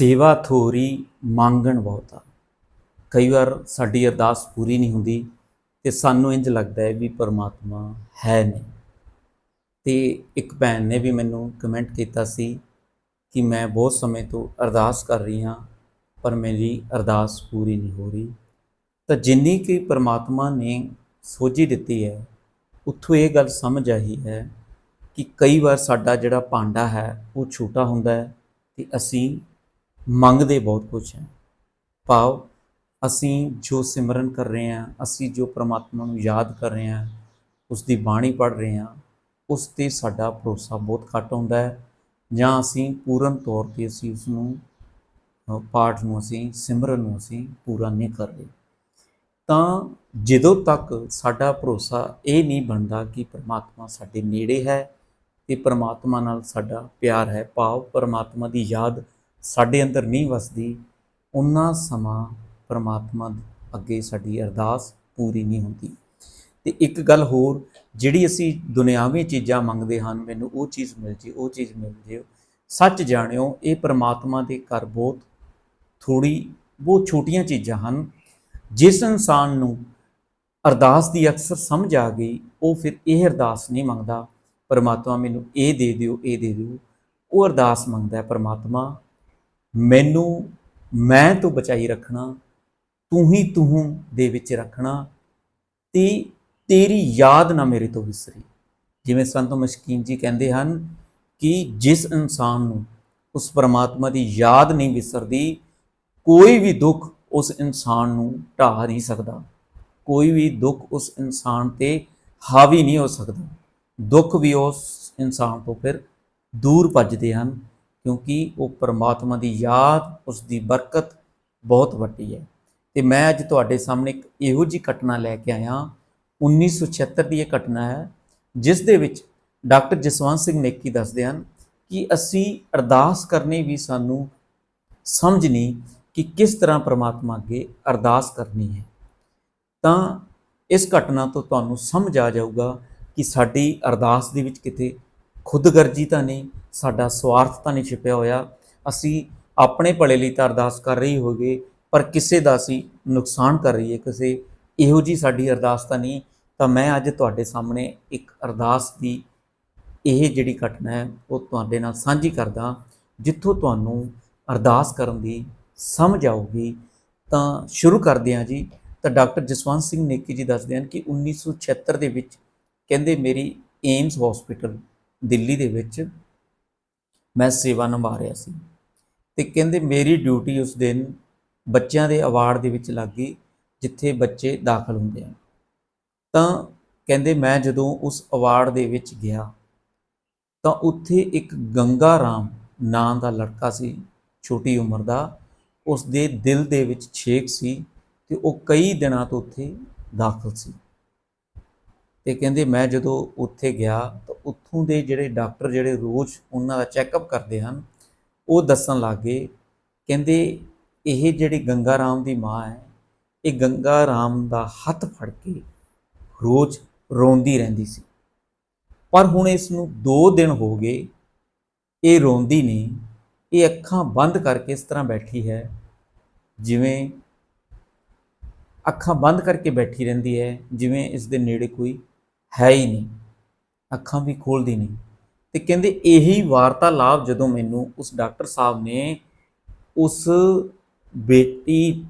ਸੇਵਾ ਥੋਰੀ ਮੰਗਣ ਬਹੁਤਾ। ਕਈ ਵਾਰ ਸਾਡੀ ਅਰਦਾਸ ਪੂਰੀ ਨਹੀਂ ਹੁੰਦੀ ਤੇ ਸਾਨੂੰ ਇੰਜ ਲੱਗਦਾ ਹੈ ਵੀ ਪਰਮਾਤਮਾ ਹੈ ਨਹੀਂ। ਤੇ ਇੱਕ ਭੈਣ ਨੇ ਵੀ ਮੈਨੂੰ ਕਮੈਂਟ ਕੀਤਾ ਸੀ ਕਿ ਮੈਂ ਬਹੁਤ ਸਮੇਂ ਤੋਂ ਅਰਦਾਸ ਕਰ ਰਹੀ ਹਾਂ, ਪਰ ਮੇਰੀ ਅਰਦਾਸ ਪੂਰੀ ਨਹੀਂ ਹੋ ਰਹੀ। ਤਾਂ ਜਿੰਨੀ ਕਿ ਪਰਮਾਤਮਾ ਨੇ ਸੋਝੀ ਦਿੱਤੀ ਹੈ, ਉੱਥੋਂ ਇਹ ਗੱਲ ਸਮਝ ਆਈ ਹੈ ਕਿ ਕਈ ਵਾਰ ਸਾਡਾ ਜਿਹੜਾ ਭਾਂਡਾ ਹੈ, ਉਹ ਛੋਟਾ ਹੁੰਦਾ ਹੈ ਤੇ ਅਸੀਂ ਮੰਗਦੇ ਬਹੁਤ ਕੁਝ ਹੈ। ਭਾਵ ਅਸੀਂ ਜੋ ਸਿਮਰਨ ਕਰ ਰਹੇ ਹਾਂ, ਅਸੀਂ ਜੋ ਪ੍ਰਮਾਤਮਾ ਨੂੰ ਯਾਦ ਕਰ ਰਹੇ ਹਾਂ ਉਸ ਦੀ ਬਾਣੀ ਪੜ੍ਹ ਰਹੇ ਹਾਂ, ਉਸ ਤੇ ਸਾਡਾ ਭਰੋਸਾ ਬਹੁਤ ਘੱਟ ਹੁੰਦਾ ਹੈ ਜਾਂ ਅਸੀਂ ਪੂਰਨ ਤੌਰ ਤੇ ਅਸੀਂ ਉਸ ਨੂੰ ਪਾਠ ਨੂੰ ਅਸੀਂ, ਸਿਮਰਨ ਨੂੰ ਅਸੀਂ ਪੂਰਾ ਨਹੀਂ ਕਰ ਰਹੇ। ਤਾਂ ਜਦੋਂ ਤੱਕ ਸਾਡਾ ਭਰੋਸਾ ਇਹ ਨਹੀਂ ਬਣਦਾ ਕਿ ਪ੍ਰਮਾਤਮਾ ਸਾਡੇ ਨੇੜੇ ਹੈ ਤੇ ਪ੍ਰਮਾਤਮਾ ਨਾਲ ਸਾਡਾ ਪਿਆਰ ਹੈ, ਭਾਵ ਪ੍ਰਮਾਤਮਾ ਦੀ ਯਾਦ ਸਾਡੇ ਅੰਦਰ ਨਹੀਂ ਵਸਦੀ ਉਨਾ ਸਮਾਂ ਪਰਮਾਤਮਾ ਅੱਗੇ ਸਾਡੀ ਅਰਦਾਸ ਪੂਰੀ ਨਹੀਂ ਹੁੰਦੀ। ਤੇ ਇੱਕ ਗੱਲ ਹੋਰ, ਜਿਹੜੀ ਅਸੀਂ ਦੁਨਿਆਵੀ ਚੀਜ਼ਾਂ ਮੰਗਦੇ ਹਨ, ਮੈਨੂੰ ਉਹ ਚੀਜ਼ ਮਿਲ ਜੇ, ਉਹ ਚੀਜ਼ ਮਿਲ ਜੇ, ਸੱਚ ਜਾਣਿਓ, ਇਹ ਪਰਮਾਤਮਾ ਦੇ ਘਰ ਬਹੁਤ ਥੋੜੀ ਬਹੁਤ ਛੋਟੀਆਂ ਚੀਜ਼ਾਂ ਹਨ। ਜਿਸ ਇਨਸਾਨ ਨੂੰ ਅਰਦਾਸ ਦੀ ਅਕਸਰ ਸਮਝ ਆ ਗਈ, ਉਹ ਫਿਰ ਇਹ ਅਰਦਾਸ ਨਹੀਂ ਮੰਗਦਾ, ਪਰਮਾਤਮਾ ਮੈਨੂੰ ਇਹ ਦੇ ਦਿਓ, ਇਹ ਦੇ ਦਿਓ। ਉਹ ਅਰਦਾਸ ਮੰਗਦਾ ਹੈ, ਪਰਮਾਤਮਾ ਮੈਨੂੰ ਮੈਂ ਤੋਂ ਬਚਾਈ ਰੱਖਣਾ, ਤੂੰ ਹੀ ਤੂੰ ਦੇ ਵਿੱਚ ਰੱਖਣਾ ਤੇ ਤੇਰੀ ਯਾਦ ਨਾ ਮੇਰੇ ਤੋਂ ਵਿਸਰੀ। ਜਿਵੇਂ ਸੰਤ ਮਸ਼ਕੀਨ ਜੀ ਕਹਿੰਦੇ ਹਨ ਕਿ ਜਿਸ ਇਨਸਾਨ ਨੂੰ ਉਸ ਪਰਮਾਤਮਾ ਦੀ ਯਾਦ ਨਹੀਂ ਵਿਸਰਦੀ, ਕੋਈ ਵੀ ਦੁੱਖ ਉਸ ਇਨਸਾਨ ਨੂੰ ਢਾਹ ਨਹੀਂ ਸਕਦਾ। ਕੋਈ ਵੀ ਦੁੱਖ ਉਸ ਇਨਸਾਨ ਤੇ ਹਾਵੀ ਨਹੀਂ ਹੋ ਸਕਦਾ। ਦੁੱਖ ਵੀ ਉਸ ਇਨਸਾਨ ਤੋਂ ਫਿਰ ਦੂਰ ਭੱਜਦੇ ਹਨ ਕਿਉਂਕਿ ਉਹ ਪਰਮਾਤਮਾ ਦੀ ਯਾਦ ਉਸ ਦੀ ਬਰਕਤ ਬਹੁਤ ਵੱਡੀ ਹੈ। ਤੇ ਮੈਂ ਅੱਜ ਤੁਹਾਡੇ ਸਾਹਮਣੇ ਇੱਕ ਇਹੋ ਜੀ ਘਟਨਾ ਲੈ ਕੇ ਆਇਆ। 1976 ਦੀ ਇਹ ਘਟਨਾ ਹੈ, ਜਿਸ ਦੇ ਵਿੱਚ ਡਾਕਟਰ ਜਸਵੰਤ ਸਿੰਘ ਨੇਕੀ ਦੱਸਦੇ ਹਨ ਕਿ ਅਸੀਂ ਅਰਦਾਸ ਕਰਨੀ ਵੀ ਸਾਨੂੰ ਸਮਝ ਨਹੀਂ ਕਿ ਕਿਸ ਤਰ੍ਹਾਂ ਪ੍ਰਮਾਤਮਾ ਅੱਗੇ ਅਰਦਾਸ ਕਰਨੀ ਹੈ। ਤਾਂ ਇਸ ਘਟਨਾ ਤੋਂ ਤੁਹਾਨੂੰ ਸਮਝ ਆ ਜਾਊਗਾ ਕਿ ਸਾਡੀ ਅਰਦਾਸ ਦੇ ਵਿੱਚ ਕਿਤੇ ਖੁਦਗਰਜੀ ਤਾਂ ਨਹੀਂ, ਸਾਡਾ ਸਵਾਰਥ ਤਾਂ ਨਹੀਂ ਛਿਪਿਆ ਹੋਇਆ। ਅਸੀਂ ਆਪਣੇ ਭਲੇ ਲਈ ਤਾਂ ਅਰਦਾਸ ਕਰ ਰਹੀ ਹੋਗੇ, ਪਰ ਕਿਸੇ ਦਾ ਅਸੀਂ ਨੁਕਸਾਨ ਕਰ ਰਹੀ ਹੈ ਕਿਸੇ ਇਹੋ ਜੀ ਸਾਡੀ ਅਰਦਾਸ ਤਾਂ ਨਹੀਂ। ਤਾਂ ਮੈਂ ਅੱਜ ਤੁਹਾਡੇ ਸਾਹਮਣੇ ਇੱਕ ਅਰਦਾਸ ਦੀ ਇਹ ਜਿਹੜੀ ਘਟਨਾ ਹੈ, ਉਹ ਤੁਹਾਡੇ ਨਾਲ ਸਾਂਝੀ ਕਰਦਾ ਜਿੱਥੋਂ ਤੁਹਾਨੂੰ ਅਰਦਾਸ ਕਰਨ ਦੀ ਸਮਝ ਆਊਗੀ, ਤਾਂ ਸ਼ੁਰੂ ਕਰਦੇ ਹਾਂ ਜੀ। ਤਾਂ ਡਾਕਟਰ ਜਸਵੰਤ ਸਿੰਘ ਨੇਕੀ ਜੀ ਦੱਸਦੇ ਹਨ ਕਿ 1976 ਦੇ ਵਿੱਚ ਕਹਿੰਦੇ ਮੇਰੀ ਏਮਸ ਹਸਪੀਟਲ ਦਿੱਲੀ ਦੇ ਵਿੱਚ ਮੈਂ ਸੇਵਾ ਨਿਭਾ ਰਿਹਾ ਸੀ ਤੇ ਕਹਿੰਦੇ ਮੇਰੀ ਡਿਊਟੀ ਉਸ ਦਿਨ ਬੱਚਿਆਂ ਦੇ ਅਵਾਰਡ ਦੇ ਵਿੱਚ ਲੱਗ ਗਈ, ਜਿੱਥੇ ਬੱਚੇ ਦਾਖਲ ਹੁੰਦੇ ਹਨ। ਤਾਂ ਕਹਿੰਦੇ ਮੈਂ ਜਦੋਂ ਉਸ ਅਵਾਰਡ ਦੇ ਵਿੱਚ ਗਿਆ, ਤਾਂ ਉੱਥੇ ਇੱਕ ਗੰਗਾ ਰਾਮ ਨਾਂ ਦਾ ਲੜਕਾ ਸੀ, ਛੋਟੀ ਉਮਰ ਦਾ ਉਸ ਦੇ ਦਿਲ ਦੇ ਵਿੱਚ ਛੇਕ ਸੀ ਤੇ ਉਹ ਕਈ ਦਿਨਾਂ ਤੋਂ ਉੱਥੇ ਦਾਖਲ ਸੀ। ਤੇ ਕਹਿੰਦੇ ਮੈਂ ਜਦੋਂ ਉੱਥੇ ਗਿਆ ਤਾਂ ਉੱਥੋਂ ਦੇ ਜਿਹੜੇ ਡਾਕਟਰ ਜਿਹੜੇ ਰੋਜ਼ ਉਹਨਾਂ ਦਾ ਚੈੱਕਅਪ ਕਰਦੇ ਹਨ, ਉਹ ਦੱਸਣ ਲੱਗੇ, ਕਹਿੰਦੇ ਇਹ ਜਿਹੜੀ ਗੰਗਾ ਰਾਮ ਦੀ ਮਾਂ ਹੈ, ਇਹ ਗੰਗਾ ਰਾਮ ਦਾ ਹੱਥ ਫੜ ਕੇ ਰੋਜ਼ ਰੋਂਦੀ ਰਹਿੰਦੀ ਸੀ। ਪਰ ਹੁਣ ਇਸ ਨੂੰ 2 ਦਿਨ ਹੋ ਗਏ, ਇਹ ਰੋਂਦੀ ਨਹੀਂ, ਇਹ ਅੱਖਾਂ ਬੰਦ ਕਰਕੇ ਇਸ ਤਰ੍ਹਾਂ ਬੈਠੀ ਹੈ, ਜਿਵੇਂ ਅੱਖਾਂ ਬੰਦ ਕਰਕੇ ਬੈਠੀ ਰਹਿੰਦੀ ਹੈ, ਜਿਵੇਂ ਇਸ ਦੇ ਨੇੜੇ ਕੋਈ ਹੈ ਹੀ ਨਹੀਂ, ਅੱਖਾਂ ਵੀ ਖੋਲਦੀ ਨਹੀਂ। ਤੇ ਕਹਿੰਦੇ ਇਹੀ ਵਾਰਤਾਲਾਪ ਜਦੋਂ ਮੈਨੂੰ ਉਸ ਡਾਕਟਰ ਸਾਹਿਬ ਨੇ ਉਸ ਬੇਟੀ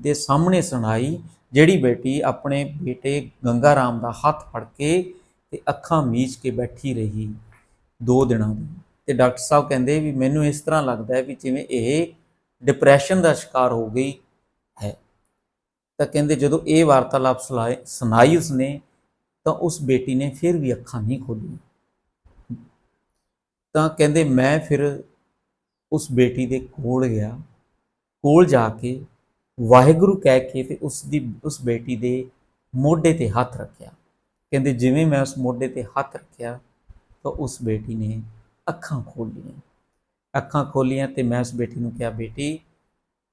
ਦੇ ਸਾਹਮਣੇ ਸੁਣਾਈ, ਜਿਹੜੀ ਬੇਟੀ ਆਪਣੇ ਬੇਟੇ ਗੰਗਾ ਰਾਮ ਦਾ ਹੱਥ ਫੜ ਕੇ ਤੇ ਅੱਖਾਂ ਮੀਚ ਕੇ ਬੈਠੀ ਰਹੀ ਦੋ ਦਿਨਾਂ ਦੀ। ਤੇ ਡਾਕਟਰ ਸਾਹਿਬ ਕਹਿੰਦੇ ਵੀ ਮੈਨੂੰ ਇਸ ਤਰ੍ਹਾਂ ਲੱਗਦਾ ਹੈ ਵੀ ਜਿਵੇਂ ਇਹ ਡਿਪਰੈਸ਼ਨ ਦਾ ਸ਼ਿਕਾਰ ਹੋ ਗਈ ਹੈ। ਤਾਂ ਕਹਿੰਦੇ ਜਦੋਂ ਇਹ ਵਾਰਤਾਲਾਪ ਸੁਣਾਏ ਸੁਣਾਈ ਉਸਨੇ ਤਾਂ ਉਸ ਬੇਟੀ ਨੇ ਫਿਰ ਵੀ ਅੱਖਾਂ ਨਹੀਂ ਖੋਲੀਆਂ। ਤਾਂ ਕਹਿੰਦੇ ਮੈਂ ਫਿਰ ਉਸ ਬੇਟੀ ਦੇ ਕੋਲ ਗਿਆ। ਕੋਲ ਜਾ ਕੇ ਵਾਹਿਗੁਰੂ ਕਹਿ ਕੇ ਤੇ ਉਸ ਦੀ, ਉਸ ਬੇਟੀ ਦੇ ਮੋਢੇ ਤੇ ਹੱਥ ਰੱਖਿਆ। ਕਹਿੰਦੇ ਜਿਵੇਂ ਮੈਂ ਉਸ ਮੋਢੇ ਤੇ ਹੱਥ ਰੱਖਿਆ, ਤਾਂ ਉਸ ਬੇਟੀ ਨੇ ਅੱਖਾਂ ਖੋਲੀਆਂ। ਅੱਖਾਂ ਖੋਲੀਆਂ ਤੇ ਮੈਂ ਉਸ ਬੇਟੀ ਨੂੰ ਕਿਹਾ, ਬੇਟੀ,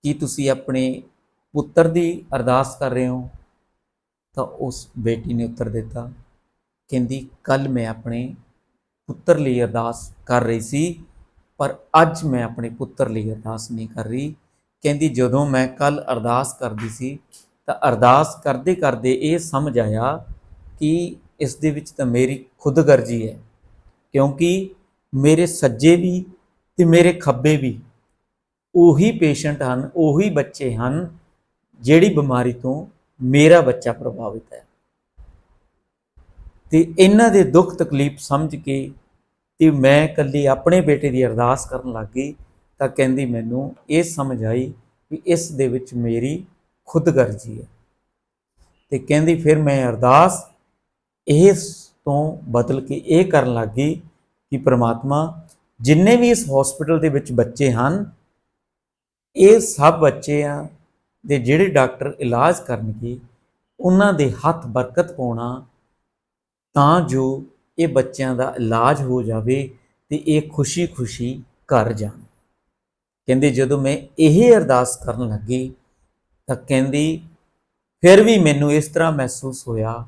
ਕੀ ਤੁਸੀਂ ਆਪਣੇ ਪੁੱਤਰ ਦੀ ਅਰਦਾਸ ਕਰ ਰਹੇ ਹੋ? ਤਾਂ ਉਸ ਬੇਟੀ ਨੇ ਉੱਤਰ ਦਿੱਤਾ, ਕਹਿੰਦੀ ਕੱਲ ਮੈਂ ਆਪਣੇ ਪੁੱਤਰ ਲਈ ਅਰਦਾਸ ਕਰ ਰਹੀ ਸੀ, ਪਰ ਅੱਜ ਮੈਂ ਆਪਣੇ ਪੁੱਤਰ ਲਈ ਅਰਦਾਸ ਨਹੀਂ ਕਰ ਰਹੀ। ਕਹਿੰਦੀ, ਜਦੋਂ ਮੈਂ ਕੱਲ ਅਰਦਾਸ ਕਰਦੀ ਸੀ, ਤਾਂ ਅਰਦਾਸ ਕਰਦੇ ਕਰਦੇ ਇਹ ਸਮਝ ਆਇਆ ਕਿ ਇਸ ਦੇ ਵਿੱਚ ਤਾਂ ਮੇਰੀ ਖੁਦਗਰਜੀ ਹੈ, ਕਿਉਂਕਿ ਮੇਰੇ ਸੱਜੇ ਵੀ ਤੇ ਮੇਰੇ ਖੱਬੇ ਵੀ ਉਹੀ ਪੇਸ਼ੈਂਟ ਹਨ, ਉਹੀ ਬੱਚੇ ਹਨ, ਜਿਹੜੀ ਬਿਮਾਰੀ ਤੋਂ ਮੇਰਾ ਬੱਚਾ ਪ੍ਰਭਾਵਿਤ ਹੈ। ਤੇ ਇਹਨਾਂ ਦੇ ਦੁੱਖ ਤਕਲੀਫ ਸਮਝ ਕੇ ਤੇ ਮੈਂ ਇਕੱਲੀ ਆਪਣੇ ਬੇਟੇ ਦੀ ਅਰਦਾਸ ਕਰਨ ਲੱਗੀ ਤਾਂ ਕਹਿੰਦੀ ਮੈਨੂੰ ਇਹ ਸਮਝ ਆਈ ਵੀ ਇਸ ਦੇ ਵਿੱਚ ਮੇਰੀ ਖੁਦਗਰਜੀ ਹੈ। ਤੇ ਕਹਿੰਦੀ ਫਿਰ ਮੈਂ ਅਰਦਾਸ ਇਸ ਤੋਂ ਬਦਲ ਕੇ ਇਹ ਕਰਨ ਲੱਗੀ ਕਿ ਪ੍ਰਮਾਤਮਾ, ਜਿੰਨੇ ਵੀ ਇਸ ਹਸਪੀਟਲ ਦੇ ਵਿੱਚ ਬੱਚੇ ਹਨ, ਇਹ ਸਭ ਬੱਚੇ ਆ ਦੇ ਜਿਹੜੇ ਡਾਕਟਰ ਇਲਾਜ ਕਰਨਗੇ, ਉਹਨਾਂ ਦੇ ਹੱਥ ਬਰਕਤ ਪਾਉਣਾ ਤਾਂ ਜੋ ਇਹ ਬੱਚਿਆਂ ਦਾ ਇਲਾਜ ਹੋ ਜਾਵੇ ਤੇ ਇਹ ਖੁਸ਼ੀ-ਖੁਸ਼ੀ ਘਰ ਜਾਣ। ਕਹਿੰਦੇ ਜਦੋਂ ਮੈਂ ਇਹ ਅਰਦਾਸ ਕਰਨ ਲੱਗੀ ਤਾਂ ਕਹਿੰਦੀ, ਫਿਰ ਵੀ ਮੈਨੂੰ ਇਸ ਤਰ੍ਹਾਂ ਮਹਿਸੂਸ ਹੋਇਆ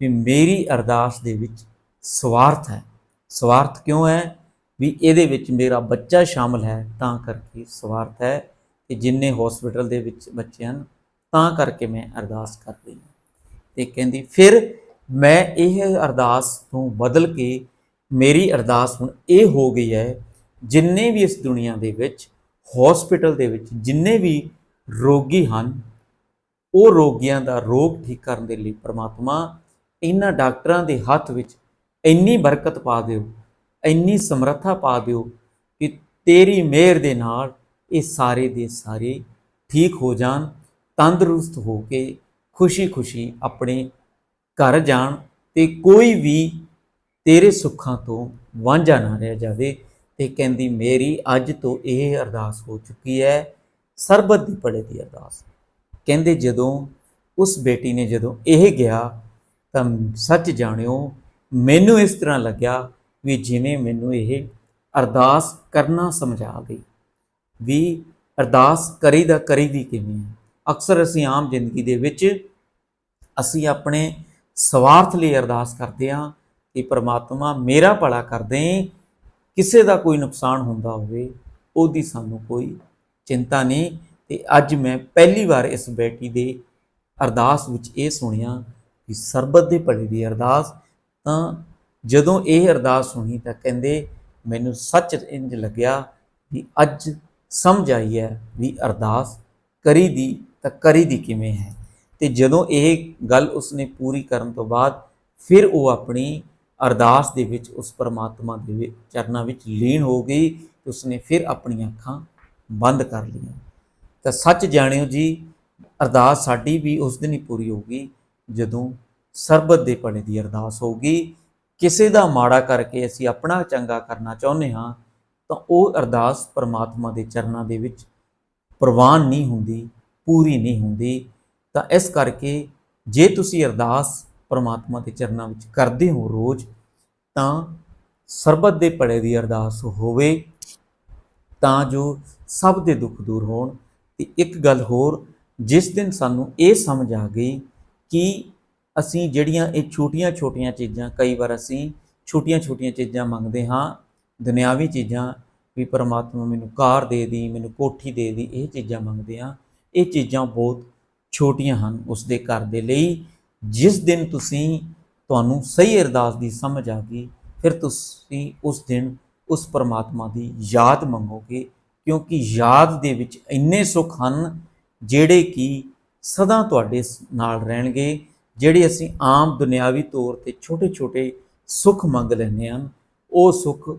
ਵੀ ਮੇਰੀ ਅਰਦਾਸ ਦੇ ਵਿੱਚ ਸਵਾਰਥ ਹੈ। ਸਵਾਰਥ ਕਿਉਂ ਹੈ? ਵੀ ਇਹਦੇ ਵਿੱਚ ਮੇਰਾ ਬੱਚਾ ਸ਼ਾਮਲ ਹੈ, ਤਾਂ ਕਰਕੇ ਸਵਾਰਥ ਹੈ। ਕਿ ਜਿੰਨੇ ਹਸਪੀਟਲ ਦੇ ਵਿੱਚ ਬੱਚੇ ਹਨ, ਤਾਂ ਕਰਕੇ ਮੈਂ ਅਰਦਾਸ ਕਰਦੀ ਹਾਂ। ਤੇ ਕਹਿੰਦੀ, ਫਿਰ ਮੈਂ ਇਹ ਅਰਦਾਸ ਤੋਂ ਬਦਲ ਕੇ ਮੇਰੀ ਅਰਦਾਸ ਹੁਣ ਇਹ ਹੋ ਗਈ ਹੈ, ਜਿੰਨੇ ਵੀ ਇਸ ਦੁਨੀਆ ਦੇ ਵਿੱਚ ਹਸਪੀਟਲ ਦੇ ਵਿੱਚ ਜਿੰਨੇ ਵੀ ਰੋਗੀ ਹਨ, ਉਹ ਰੋਗੀਆਂ ਦਾ ਰੋਗ ਠੀਕ ਕਰਨ ਦੇ ਲਈ ਪ੍ਰਮਾਤਮਾ ਇਹਨਾਂ ਡਾਕਟਰਾਂ ਦੇ ਹੱਥ ਵਿੱਚ ਇੰਨੀ ਬਰਕਤ ਪਾ ਦਿਓ, ਇੰਨੀ ਸਮਰੱਥਾ ਪਾ ਦਿਓ ਕਿ ਤੇਰੀ ਮਿਹਰ ਦੇ ਨਾਲ ਇਹ ਸਾਰੇ ਦੇ ਸਾਰੇ ਠੀਕ ਹੋ ਜਾਣ, ਤੰਦਰੁਸਤ ਹੋ ਕੇ ਖੁਸ਼ੀ-ਖੁਸ਼ੀ ਆਪਣੇ ਘਰ ਜਾਣ ਤੇ ਕੋਈ ਵੀ ਤੇਰੇ ਸੁੱਖਾਂ ਤੋਂ ਵਾਂਝਾ ਨਾ ਰਹਿ ਜਾਵੇ ਤੇ ਕਹਿੰਦੀ ਮੇਰੀ ਅੱਜ ਤੋਂ ਇਹ ਅਰਦਾਸ ਹੋ ਚੁੱਕੀ ਹੈ, ਸਰਬਤ ਦੀ ਭਲੇ ਦੀ ਅਰਦਾਸ। ਕਹਿੰਦੇ ਜਦੋਂ ਉਸ ਬੇਟੀ ਨੇ ਜਦੋਂ ਇਹ ਗਿਆ ਤਾਂ ਸੱਚ ਜਾਣਿਓ ਮੈਨੂੰ ਇਸ ਤਰ੍ਹਾਂ ਲੱਗਿਆ ਵੀ ਜਿਵੇਂ ਮੈਨੂੰ ਇਹ ਅਰਦਾਸ ਕਰਨਾ ਸਮਝਾ ਗਈ। ਵੀ ਅਰਦਾਸ ਕਰੀਦਾ ਕਰੀਦੀ ਕਿਵੇਂ ਹੈ? ਅਕਸਰ ਅਸੀਂ ਆਮ ਜ਼ਿੰਦਗੀ ਦੇ ਵਿੱਚ ਅਸੀਂ ਆਪਣੇ ਸਵਾਰਥ ਲਈ ਅਰਦਾਸ ਕਰਦੇ ਹਾਂ ਕਿ ਪ੍ਰਮਾਤਮਾ ਮੇਰਾ ਭਲਾ ਕਰ ਦੇ, ਕਿਸੇ ਦਾ ਕੋਈ ਨੁਕਸਾਨ ਹੁੰਦਾ ਹੋਵੇ, ਉਹਦੀ ਸਾਨੂੰ ਕੋਈ ਚਿੰਤਾ ਨਹੀਂ। ਤੇ ਅੱਜ ਮੈਂ ਪਹਿਲੀ ਵਾਰ ਇਸ ਬੇਟੀ ਦੇ ਅਰਦਾਸ ਵਿੱਚ ਇਹ ਸੁਣਿਆ ਕਿ ਸਰਬਤ ਦੇ ਭਲੇ ਦੀ ਅਰਦਾਸ। ਤਾਂ ਜਦੋਂ ਇਹ ਅਰਦਾਸ ਸੁਣੀ ਤਾਂ ਕਹਿੰਦੇ, ਮੈਨੂੰ ਸੱਚ ਇੰਜ ਲੱਗਿਆ ਵੀ ਅੱਜ ਸਮਝ ਆਈ ਹੈ ਵੀ ਅਰਦਾਸ ਕਰੀ ਦੀ ਤਾਂ ਕਰੀ ਦੀ ਕਿਵੇਂ ਹੈ। ਤੇ ਜਦੋਂ ਇਹ ਗੱਲ ਉਸਨੇ ਪੂਰੀ ਕਰਨ ਤੋਂ ਬਾਅਦ ਫਿਰ ਉਹ ਆਪਣੀ ਅਰਦਾਸ ਦੇ ਵਿੱਚ ਉਸ ਪਰਮਾਤਮਾ ਦੇ ਵਿੱਚ ਚਰਨਾਂ ਵਿੱਚ ਲੀਨ ਹੋ ਗਈ ਤੇ ਉਸਨੇ ਫਿਰ ਆਪਣੀਆਂ ਅੱਖਾਂ ਬੰਦ ਕਰ ਲਈਆਂ। ਤਾਂ ਸੱਚ ਜਾਣਿਓ ਜੀ, ਅਰਦਾਸ ਸਾਡੀ ਵੀ ਉਸ ਦਿਨ ਹੀ ਪੂਰੀ ਹੋਗੀ ਜਦੋਂ ਸਰਬਤ ਦੇ ਭਲੇ ਦੀ ਅਰਦਾਸ ਹੋਗੀ ਕਿਸੇ ਦਾ ਮਾੜਾ ਕਰਕੇ ਅਸੀਂ ਆਪਣਾ ਚੰਗਾ ਕਰਨਾ ਚਾਹੁੰਦੇ ਹਾਂ ਤਾਂ ਉਹ ਅਰਦਾਸ ਪਰਮਾਤਮਾ ਦੇ ਚਰਨਾਂ ਦੇ ਵਿੱਚ ਪ੍ਰਵਾਨ ਨਹੀਂ ਹੁੰਦੀ, ਪੂਰੀ ਨਹੀਂ ਹੁੰਦੀ। ਤਾਂ ਇਸ ਕਰਕੇ ਜੇ ਤੁਸੀਂ ਅਰਦਾਸ ਪਰਮਾਤਮਾ ਦੇ ਚਰਨਾਂ ਵਿੱਚ ਕਰਦੇ ਹੋ ਰੋਜ਼, ਤਾਂ ਸਰਬਤ ਦੇ ਭਲੇ ਦੀ ਅਰਦਾਸ ਹੋਵੇ, ਤਾਂ ਜੋ ਸਭ ਦੇ ਦੁੱਖ ਦੂਰ ਹੋਣ। ਤੇ ਇੱਕ ਗੱਲ ਹੋਰ, ਜਿਸ ਦਿਨ ਸਾਨੂੰ ਇਹ ਸਮਝ ਆ ਗਈ ਕਿ ਅਸੀਂ ਜਿਹੜੀਆਂ ਇਹ ਛੋਟੀਆਂ-ਛੋਟੀਆਂ ਚੀਜ਼ਾਂ, ਕਈ ਵਾਰ ਅਸੀਂ ਛੋਟੀਆਂ-ਛੋਟੀਆਂ ਚੀਜ਼ਾਂ ਮੰਗਦੇ ਹਾਂ ਦੁਨਿਆਵੀ ਚੀਜ਼ਾਂ ਵੀ ਪਰਮਾਤਮਾ ਮੈਨੂੰ ਕਾਰ ਦੇ ਦੀ, ਮੈਨੂੰ ਕੋਠੀ ਦੇ ਦੀ, ਇਹ ਚੀਜ਼ਾਂ ਮੰਗਦੇ ਹਾਂ ਇਹ ਚੀਜ਼ਾਂ ਬਹੁਤ ਛੋਟੀਆਂ ਹਨ ਉਸ ਦੇ ਘਰ ਦੇ ਲਈ। ਜਿਸ ਦਿਨ ਤੁਸੀਂ ਤੁਹਾਨੂੰ ਸਹੀ ਅਰਦਾਸ ਦੀ ਸਮਝ ਆ ਗਈ, ਫਿਰ ਤੁਸੀਂ ਉਸ ਦਿਨ ਉਸ ਪਰਮਾਤਮਾ ਦੀ ਯਾਦ ਮੰਗੋਗੇ, ਕਿਉਂਕਿ ਯਾਦ ਦੇ ਵਿੱਚ ਇੰਨੇ ਸੁੱਖ ਹਨ ਜਿਹੜੇ ਕਿ ਸਦਾ ਤੁਹਾਡੇ ਸ- ਨਾਲ ਰਹਿਣਗੇ, ਜਿਹੜੇ ਅਸੀਂ ਆਮ ਦੁਨਿਆਵੀ ਤੌਰ ਤੇ ਛੋਟੇ-ਛੋਟੇ ਸੁੱਖ ਮੰਗ ਲੈਂਦੇ ਹਾਂ ਉਹ ਸੁੱਖ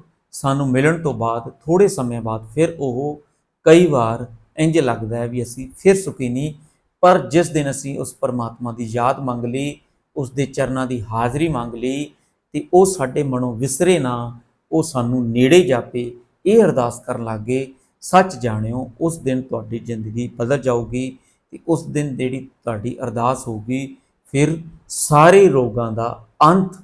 ਸਾਨੂੰ ਮਿਲਣ ਤੋਂ ਬਾਅਦ ਥੋੜੇ ਸਮੇਂ ਬਾਅਦ ਫਿਰ ਉਹ ਕਈ ਵਾਰ ਇੰਜ ਲੱਗਦਾ ਹੈ ਵੀ ਅਸੀਂ ਫਿਰ ਸੁਖੀ ਨਹੀਂ, ਪਰ ਜਿਸ ਦਿਨ ਅਸੀਂ ਉਸ ਪਰਮਾਤਮਾ ਦੀ ਯਾਦ ਮੰਗ ਲਈ, ਉਸ ਦੇ ਚਰਨਾਂ ਦੀ ਹਾਜ਼ਰੀ ਮੰਗ ਲਈ, ਤੇ ਉਹ ਸਾਡੇ ਮਨੋਂ ਵਿਸਰੇ ਨਾ, ਉਹ ਸਾਨੂੰ ਨੇੜੇ ਜਾਪੇ, ਇਹ ਅਰਦਾਸ ਕਰਨ ਲੱਗੇ, ਸੱਚ ਜਾਣਿਓ, ਉਸ ਦਿਨ ਤੁਹਾਡੀ ਜ਼ਿੰਦਗੀ ਬਦਲ ਜਾਊਗੀ, ਤੇ ਉਸ ਦਿਨ ਜਿਹੜੀ ਤੁਹਾਡੀ ਅਰਦਾਸ ਹੋਊਗੀ, ਫਿਰ ਸਾਰੇ ਰੋਗਾਂ ਦਾ ਅੰਤ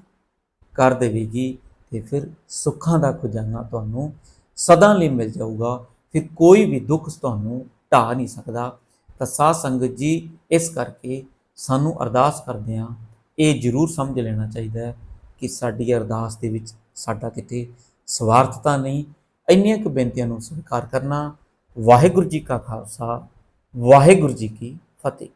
ਕਰ ਦੇਵੇਗੀ। ਤੇ ਫਿਰ ਸੁੱਖਾਂ ਦਾ ਖਜ਼ਾਨਾ ਤੁਹਾਨੂੰ ਸਦਾ ਲਈ ਮਿਲ ਜਾਊਗਾ। ਫਿਰ ਕੋਈ ਵੀ ਦੁੱਖ ਤੁਹਾਨੂੰ ਢਾ ਨਹੀਂ ਸਕਦਾ। ਤਾਂ ਸਾਧ ਸੰਗਤ ਜੀ, ਇਸ ਕਰਕੇ ਸਾਨੂੰ ਅਰਦਾਸ ਕਰਦੇ ਹਾਂ, ਇਹ ਜ਼ਰੂਰ ਸਮਝ ਲੈਣਾ ਚਾਹੀਦਾ ਹੈ ਕਿ ਸਾਡੀ ਅਰਦਾਸ ਦੇ ਵਿੱਚ ਸਾਡਾ ਕਿਤੇ ਸਵਾਰਥਤਾ ਨਹੀਂ। ਇੰਨੀਆਂ ਕੁ ਬੇਨਤੀਆਂ ਨੂੰ ਸਵੀਕਾਰ ਕਰਨਾ। ਵਾਹਿਗੁਰੂ ਜੀ ਕਾ ਖਾਲਸਾ, ਵਾਹਿਗੁਰੂ ਜੀ ਕੀ ਫਤਿਹ।